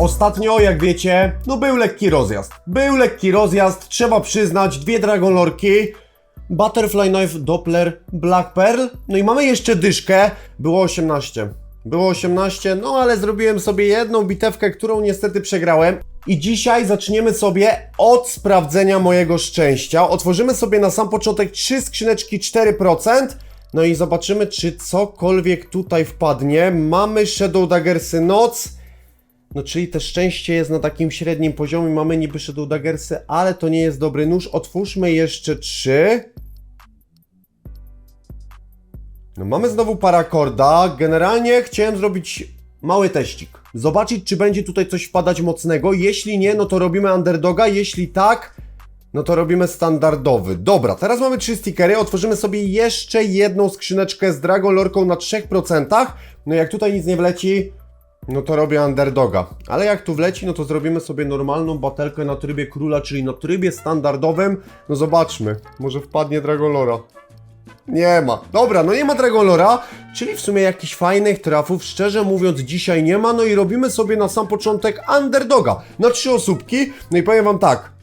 Ostatnio, jak wiecie, no był lekki rozjazd. Był lekki rozjazd, trzeba przyznać, dwie Dragon Lorki, Butterfly Knife, Doppler, Black Pearl, no i mamy jeszcze dyszkę, było 18. Było 18, no ale zrobiłem sobie jedną bitewkę, którą niestety przegrałem. I dzisiaj zaczniemy sobie od sprawdzenia mojego szczęścia. Otworzymy sobie na sam początek trzy skrzyneczki 4%. No i zobaczymy, czy cokolwiek tutaj wpadnie. Mamy Shadow Daggersy Noc. No czyli te szczęście jest na takim średnim poziomie. Mamy niby Shadow Daggersy, ale to nie jest dobry nóż. Otwórzmy jeszcze trzy. No mamy znowu parakorda. Generalnie chciałem zrobić mały teścik. Zobaczyć, czy będzie tutaj coś wpadać mocnego. Jeśli nie, no to robimy underdoga. Jeśli tak, no to robimy standardowy. Dobra, teraz mamy trzy stickery. Otworzymy sobie jeszcze jedną skrzyneczkę z Dragon Lorką na 3%. No jak tutaj nic nie wleci, no to robię underdoga. Ale jak tu wleci, no to zrobimy sobie normalną batelkę na trybie króla, czyli na trybie standardowym. No zobaczmy, może wpadnie Dragon Lora. Nie ma. Dobra, no nie ma Dragolora, czyli w sumie jakichś fajnych trafów, szczerze mówiąc, dzisiaj nie ma. No i robimy sobie na sam początek underdoga na trzy osóbki. No i powiem wam tak.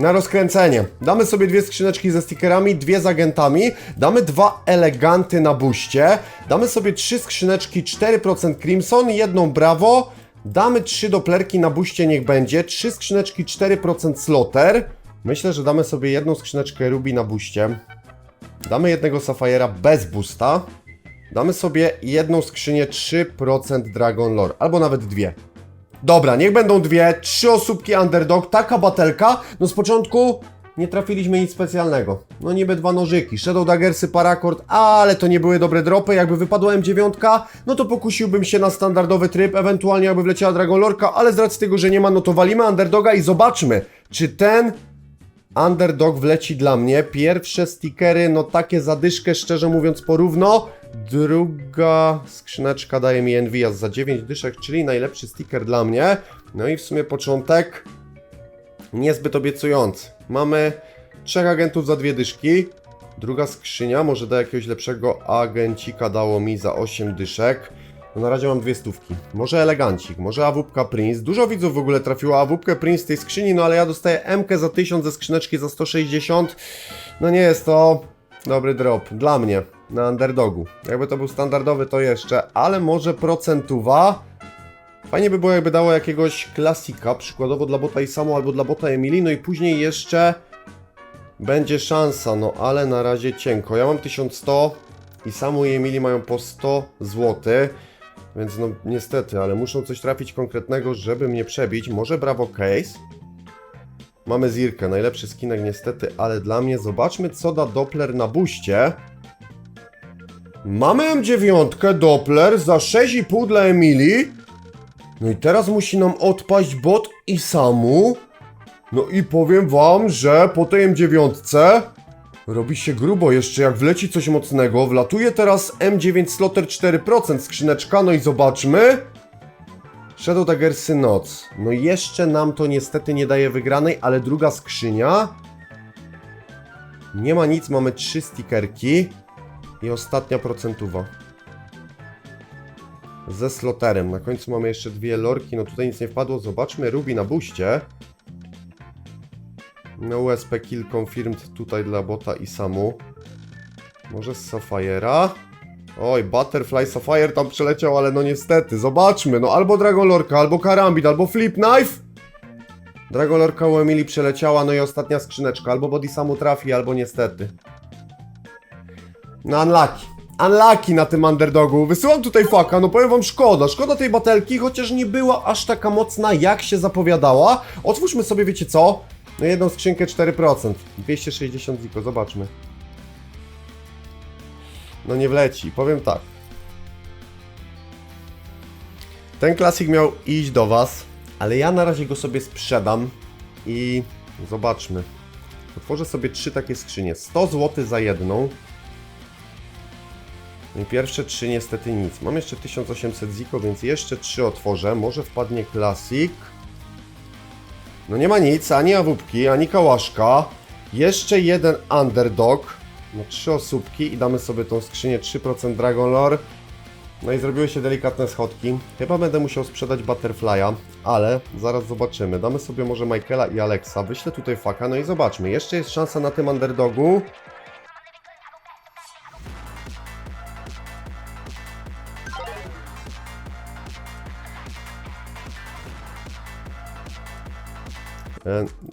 Na rozkręcenie. Damy sobie dwie skrzyneczki ze stickerami, dwie z agentami, damy dwa eleganty na buście, damy sobie trzy skrzyneczki 4% Crimson, jedną Bravo, damy trzy doplerki na buście, niech będzie, trzy skrzyneczki 4% Slotter. Myślę, że damy sobie jedną skrzyneczkę Ruby na buście. Damy jednego Sapphira bez boosta. Damy sobie jedną skrzynię 3% Dragon Lore, albo nawet dwie. Dobra, niech będą dwie, trzy osóbki underdog, taka batelka. No z początku nie trafiliśmy nic specjalnego. No niby dwa nożyki, Shadow Daggersy, Paracord, ale to nie były dobre dropy. Jakby wypadła M9, no to pokusiłbym się na standardowy tryb, ewentualnie jakby wleciała Dragon Lorka, ale z racji tego, że nie ma, no to walimy underdoga i zobaczmy, czy ten Underdog wleci dla mnie. Pierwsze stickery, no takie zadyszkę, szczerze mówiąc, porówno. Druga skrzyneczka daje mi Envias za 9 dyszek, czyli najlepszy sticker dla mnie. No i w sumie początek niezbyt obiecujący. Mamy trzech agentów za dwie dyszki. Druga skrzynia, może da jakiegoś lepszego agencika dało mi za 8 dyszek. No na razie mam dwie stówki. Może elegancik, może awupka Prince. Dużo widzów w ogóle trafiło awupkę Prince z tej skrzyni, no ale ja dostaję MK za 1000 ze skrzyneczki za 160. No nie jest to dobry drop dla mnie na underdogu. Jakby to był standardowy to jeszcze, ale może procentuwa. Fajnie by było jakby dało jakiegoś klasika, przykładowo dla bota i samo albo dla bota Emily, no i później jeszcze będzie szansa, no ale na razie cienko. Ja mam 1100 i Samu i Emily mają po 100 złotych. Więc no niestety, ale muszą coś trafić konkretnego, żeby mnie przebić. Może Bravo Case? Mamy Zirkę, najlepszy skinek niestety, ale dla mnie zobaczmy co da Doppler na buście. Mamy M9 Doppler za 6,5 dla Emilii. No i teraz musi nam odpaść bot i Samu. No i powiem wam, że po tej M9 Robi się grubo jeszcze, jak wleci coś mocnego. Wlatuje teraz M9 Slotter 4% skrzyneczka, no i zobaczmy. Shadow Daggersy Noc. No jeszcze nam to niestety nie daje wygranej, ale druga skrzynia. Nie ma nic, mamy trzy stickerki. I ostatnia procentuwa. Ze sloterem. Na końcu mamy jeszcze dwie lorki, no tutaj nic nie wpadło. Zobaczmy Ruby na buście. No USP kill confirmed tutaj dla bota i samu. Może z Safire'a? Oj, Butterfly Sapphire tam przeleciał, ale no niestety, zobaczmy, no albo Dragon Lorka, albo Karambit, albo Flip Knife. Dragon Lorka u Emily przeleciała, no i ostatnia skrzyneczka, albo Body Samu trafi, albo niestety. No unlucky. Unlucky na tym underdogu. Wysyłam tutaj faka, no powiem wam szkoda. Szkoda tej batelki, chociaż nie była aż taka mocna, jak się zapowiadała. Otwórzmy sobie, wiecie co? No jedną skrzynkę 4%. 260 ziko, zobaczmy. No nie wleci, powiem tak. Ten klasik miał iść do was, ale ja na razie go sobie sprzedam i zobaczmy. Otworzę sobie trzy takie skrzynie. 100 zł za jedną. No I pierwsze trzy niestety nic. Mam jeszcze 1800 ziko, więc jeszcze trzy otworzę. Może wpadnie klasik. No nie ma nic, ani awupki, ani kałaszka. Jeszcze jeden underdog. No trzy osóbki i damy sobie tą skrzynię 3% Dragon Lore. No i zrobiły się delikatne schodki. Chyba będę musiał sprzedać Butterfly'a, ale zaraz zobaczymy. Damy sobie może Michaela i Alexa. Wyślę tutaj faka, no i zobaczmy. Jeszcze jest szansa na tym underdogu.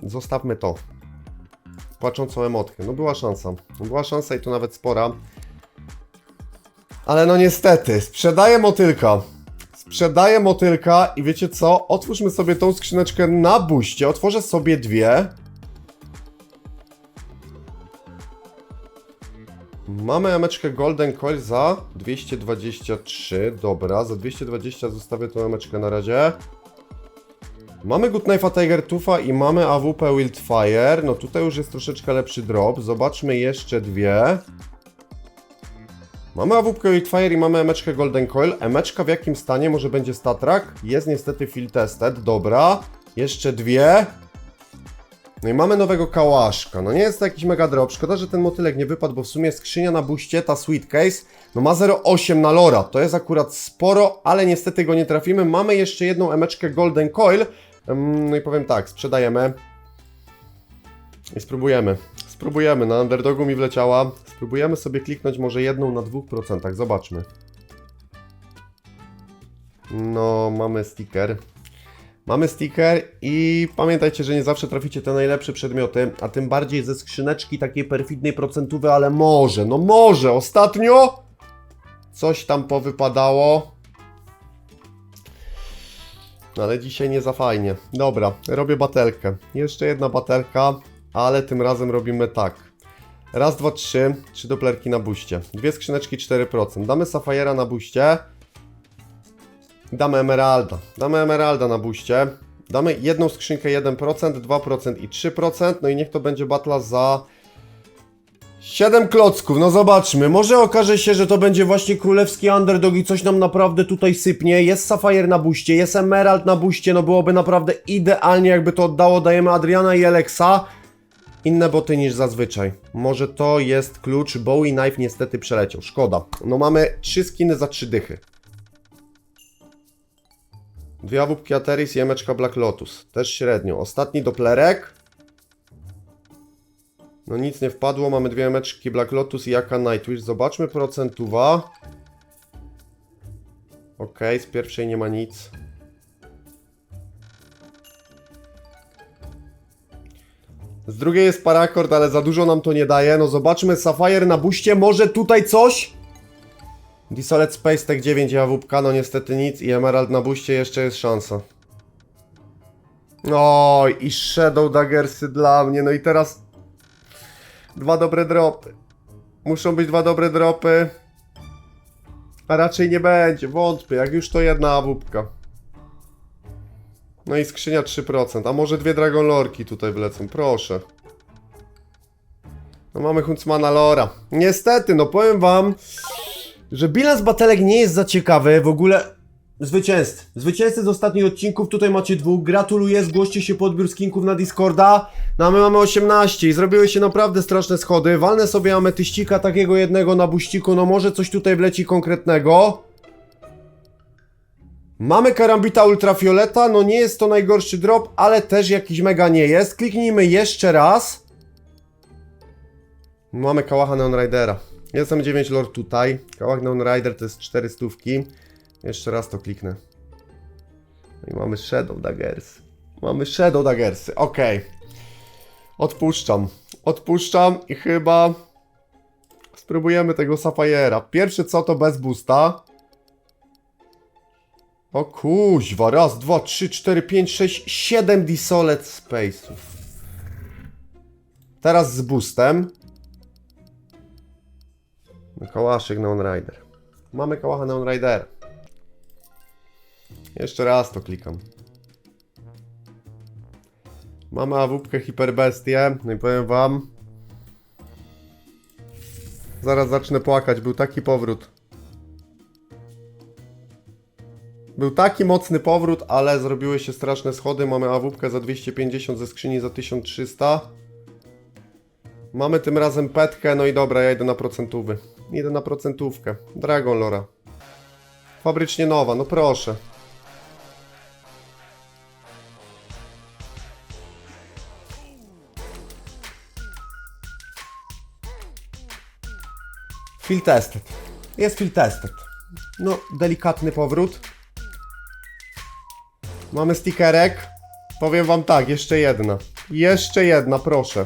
Zostawmy to. Płaczącą emotkę. No była szansa. Była szansa i to nawet spora. Ale no niestety, sprzedaję motylka. Sprzedaję motylka i wiecie co? Otwórzmy sobie tą skrzyneczkę na buście. Otworzę sobie dwie. Mamy emeczkę Golden Coil za 223. Dobra, za 220 zostawię tą emeczkę na razie. Mamy Good Knife'a Tiger Tufa i mamy AWP Wildfire. No tutaj już jest troszeczkę lepszy drop. Zobaczmy jeszcze dwie. Mamy AWP Wildfire i mamy emeczkę Golden Coil. Emeczka w jakim stanie? Może będzie statrak? Jest niestety field tested. Dobra. Jeszcze dwie. No i mamy nowego kałaszka. No nie jest to jakiś mega drop. Szkoda, że ten motylek nie wypadł, bo w sumie skrzynia na buście, ta Sweet Case, no ma 0,8 na lora. To jest akurat sporo, ale niestety go nie trafimy. Mamy jeszcze jedną emeczkę Golden Coil. No i powiem tak, sprzedajemy. I spróbujemy. Spróbujemy. Na underdogu mi wleciała. Spróbujemy sobie kliknąć może jedną na 2%. Zobaczmy. No, mamy sticker. Mamy sticker i pamiętajcie, że nie zawsze traficie te najlepsze przedmioty, a tym bardziej ze skrzyneczki takiej perfidnej procentówej, ale może, no może, ostatnio coś tam powypadało. No ale dzisiaj nie za fajnie. Dobra, robię batelkę. Jeszcze jedna batelka, ale tym razem robimy tak. Raz, dwa, trzy, trzy doplerki na buście. Dwie skrzyneczki 4%. Damy Safajera na buście. Damy Emeralda. Damy Emeralda na buście. Damy jedną skrzynkę 1%, 2% i 3%. No i niech to będzie batla za 7 klocków. No zobaczmy. Może okaże się, że to będzie właśnie królewski underdog i coś nam naprawdę tutaj sypnie. Jest Sapphire na buście, jest Emerald na buście. No byłoby naprawdę idealnie, jakby to oddało. Dajemy Adriana i Alexa. Inne boty niż zazwyczaj. Może to jest klucz. Bowie Knife niestety przeleciał. Szkoda. No mamy trzy skiny za trzy dychy. Dwie awupki Ateris i emeczka Black Lotus. Też średnio. Ostatni doplerek. No nic nie wpadło. Mamy dwie emeczki Black Lotus i Jaka Nightwish. Zobaczmy procentuwa. Ok, z pierwszej nie ma nic. Z drugiej jest parakord, ale za dużo nam to nie daje. No zobaczmy, Sapphire na buście. Może tutaj coś? Desolate Space Tech 9 i AWP, no niestety nic i Emerald na buście jeszcze jest szansa. Oj, i Shadow Daggersy dla mnie, no i teraz dwa dobre dropy. Muszą być dwa dobre dropy. A raczej nie będzie, wątpię, jak już to jedna AWPka. No i skrzynia 3%, a może dwie Dragon Lorki tutaj wlecą, proszę. No mamy Huntsmana Lora. Niestety, no powiem wam, że bilans batelek nie jest za ciekawy. W ogóle zwycięzcy. Zwycięzcy z ostatnich odcinków, tutaj macie dwóch. Gratuluję, zgłoście się po odbiór skinków na Discorda. No a my mamy 18 i zrobiły się naprawdę straszne schody. Walnę sobie ametyścika takiego jednego na buściku, no może coś tutaj wleci konkretnego. Mamy karambita ultrafioleta, no nie jest to najgorszy drop, ale też jakiś mega nie jest. Kliknijmy jeszcze raz. Mamy kałacha Neon Ridera. Jestem 9 lord tutaj. Kałach Neon Rider to jest 4 stówki. Jeszcze raz to kliknę. I mamy Shadow Daggers. Mamy Shadow Daggersy, okej. Odpuszczam. Odpuszczam i chyba spróbujemy tego Sapphire'a. Pierwszy co to bez boosta. O kuźwa, raz, dwa, trzy, cztery, pięć, sześć, siedem Desolate Space'ów. Teraz z boostem. Kałaszek Neon Rider. Mamy kałacha Neon Rider. Jeszcze raz to klikam. Mamy awupkę Hiperbestię. No i powiem wam. Zaraz zacznę płakać. Był taki powrót. Był taki mocny powrót, ale zrobiły się straszne schody. Mamy awupkę za 250 ze skrzyni za 1300. Mamy tym razem petkę, no i dobra, ja idę na procentówy. Idę na procentówkę. Dragon Lora. Fabrycznie nowa, no proszę. Field tested. Jest field tested. No, delikatny powrót. Mamy stickerek. Powiem wam tak, jeszcze jedna. Jeszcze jedna, proszę.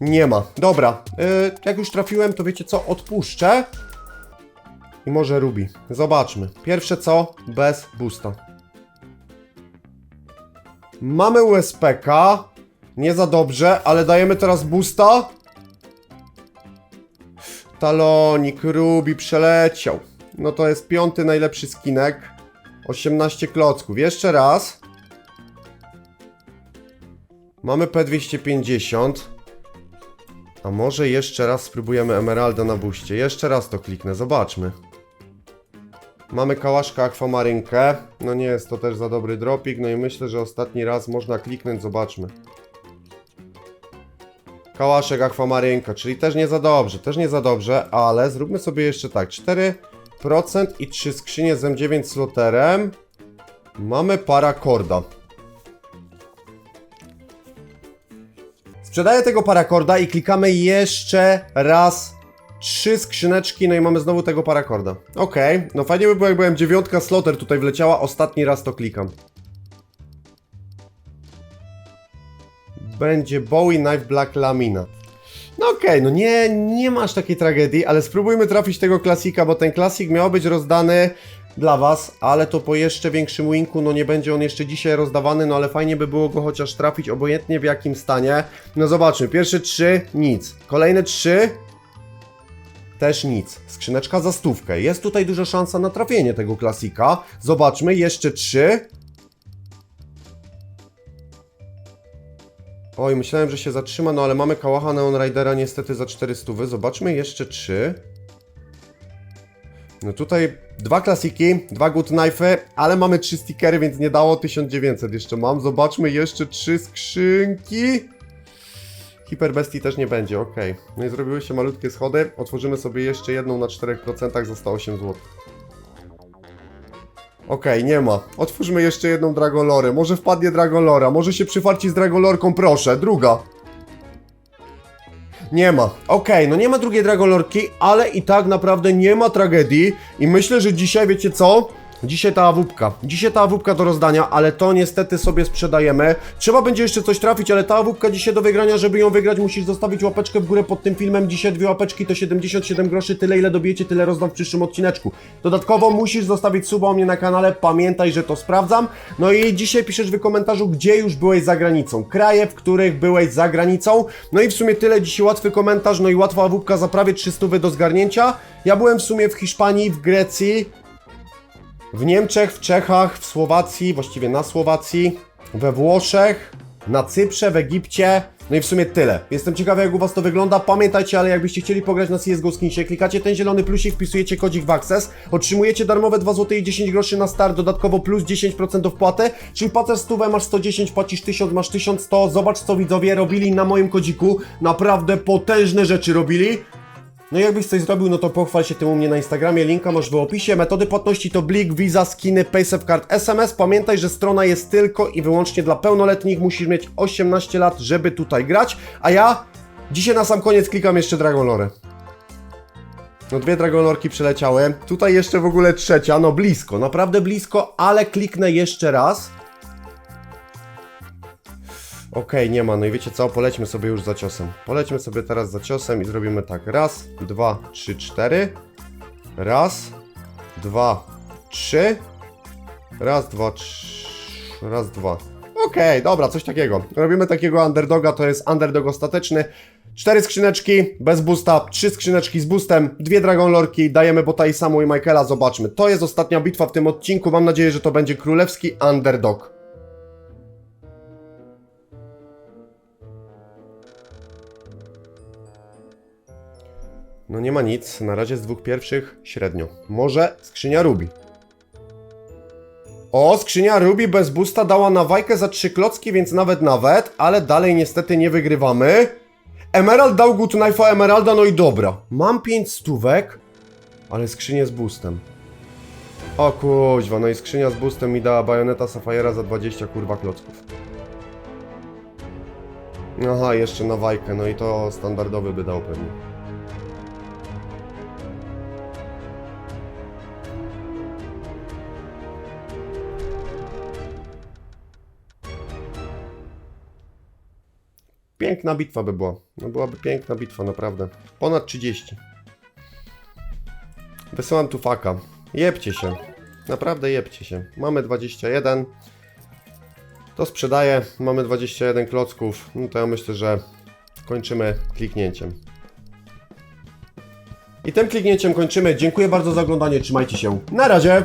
Nie ma. Dobra, yy, jak już trafiłem, to wiecie co? Odpuszczę. I może Ruby. Zobaczmy. Pierwsze co? Bez boosta. Mamy USPK. Nie za dobrze, ale dajemy teraz boosta. Talonik, Ruby przeleciał. No to jest piąty najlepszy skinek. 18 klocków. Jeszcze raz. Mamy P250. A może jeszcze raz spróbujemy Emeralda na buście. Jeszcze raz to kliknę, zobaczmy. Mamy kałaszka akwamarynkę. No nie jest to też za dobry dropik. No i myślę, że ostatni raz można kliknąć, zobaczmy. Kałaszek akwamarynka, czyli też nie za dobrze, też nie za dobrze, ale zróbmy sobie jeszcze tak. 4% i 3 skrzynie z M9 sloterem. Mamy parakorda. Sprzedaję tego parakorda i klikamy jeszcze raz trzy skrzyneczki, no i mamy znowu tego parakorda. Okej, no fajnie by było, jak byłem dziewiątka sloter tutaj wleciała, ostatni raz to klikam. Będzie Bowie Knife Black Laminat. No okej, no nie, nie masz takiej tragedii, ale spróbujmy trafić tego klasika, bo ten klasik miał być rozdany dla was, ale to po jeszcze większym winku, no nie będzie on jeszcze dzisiaj rozdawany, no ale fajnie by było go chociaż trafić, obojętnie w jakim stanie. No zobaczmy, pierwsze trzy, nic. Kolejne trzy, też nic. Skrzyneczka za stówkę. Jest tutaj duża szansa na trafienie tego klasika. Zobaczmy, jeszcze trzy. Oj, myślałem, że się zatrzyma, no ale mamy Kałacha Neon Ridera niestety za 400. Zobaczmy jeszcze trzy. No tutaj dwa klasiki, dwa good knife'y, ale mamy trzy stickery, więc nie dało 1900 jeszcze mam. Zobaczmy jeszcze trzy skrzynki. Hiperbestii też nie będzie, ok. No i zrobiły się malutkie schody. Otworzymy sobie jeszcze jedną na 4%, zostało 8 zł. Okej, nie ma. Otwórzmy jeszcze jedną Dragolorę. Może wpadnie Dragolora. Może się przyfarci z Dragolorką, proszę. Druga. Nie ma. Okej, no nie ma drugiej Dragolorki, ale i tak naprawdę nie ma tragedii. I myślę, że dzisiaj, wiecie co? Dzisiaj ta awupka. Dzisiaj ta awupka do rozdania, ale to niestety sobie sprzedajemy. Trzeba będzie jeszcze coś trafić, ale ta awupka dzisiaj do wygrania, żeby ją wygrać, musisz zostawić łapeczkę w górę pod tym filmem. Dzisiaj dwie łapeczki to 77 groszy, tyle ile dobijecie, tyle rozdam w przyszłym odcineczku. Dodatkowo musisz zostawić suba u mnie na kanale, pamiętaj, że to sprawdzam. No i dzisiaj piszesz w komentarzu, gdzie już byłeś za granicą. Kraje, w których byłeś za granicą. No i w sumie tyle, dzisiaj łatwy komentarz, no i łatwa awupka za prawie 300 do zgarnięcia. Ja byłem w sumie w Hiszpanii, w Grecji, w Niemczech, w Czechach, w Słowacji, właściwie na Słowacji, we Włoszech, na Cyprze, w Egipcie. No i w sumie tyle. Jestem ciekawy, jak u Was to wygląda. Pamiętajcie, ale jakbyście chcieli pograć na CSGO Skinsie, klikacie ten zielony plusik, wpisujecie kodzik w Access, otrzymujecie darmowe 2 zł i 10 groszy na start, dodatkowo plus 10% wpłaty, czyli płacę 100, masz 110, płacisz 1000, masz 1100. Zobacz, co widzowie robili na moim kodziku. Naprawdę potężne rzeczy robili. No i jakbyś coś zrobił, no to pochwal się tym u mnie na Instagramie, linka masz w opisie. Metody płatności to Blik, Visa, skiny, PaySafeCard, SMS. Pamiętaj, że strona jest tylko i wyłącznie dla pełnoletnich. Musisz mieć 18 lat, żeby tutaj grać. A ja dzisiaj na sam koniec klikam jeszcze Dragonlore. No dwie Dragonorki przeleciały. Tutaj jeszcze w ogóle trzecia, no blisko, naprawdę blisko, ale kliknę jeszcze raz. Okej, nie ma. No i wiecie co? Polećmy sobie już za ciosem. Polećmy sobie teraz za ciosem i zrobimy tak. Raz, dwa, trzy, cztery. Raz, dwa, trzy. Raz, dwa, trzy. Raz, dwa. Okej, dobra, coś takiego. Robimy takiego underdoga, to jest underdog ostateczny. Cztery skrzyneczki bez boosta, trzy skrzyneczki z boostem, dwie Dragon Lorki, dajemy Botai Samu i Michaela, zobaczmy. To jest ostatnia bitwa w tym odcinku, mam nadzieję, że to będzie królewski underdog. No nie ma nic, na razie z dwóch pierwszych średnio. Może skrzynia Ruby. O, skrzynia Ruby bez boosta dała na wajkę za trzy klocki, więc nawet nawet, ale dalej niestety nie wygrywamy. Emerald dał good knife'a Emeralda, no i dobra. Mam pięć stówek. Ale skrzynię z boostem. O kuźwa, no i skrzynia z boostem mi dała bajoneta Safire'a za 20 kurwa klocków. Aha, jeszcze na wajkę, no i to standardowy by dał pewnie. Piękna bitwa by była. No byłaby piękna bitwa, naprawdę. Ponad 30. Wysyłam tu faka. Jebcie się. Naprawdę jebcie się. Mamy 21. To sprzedaję. Mamy 21 klocków. No to ja myślę, że kończymy kliknięciem. I tym kliknięciem kończymy. Dziękuję bardzo za oglądanie. Trzymajcie się. Na razie.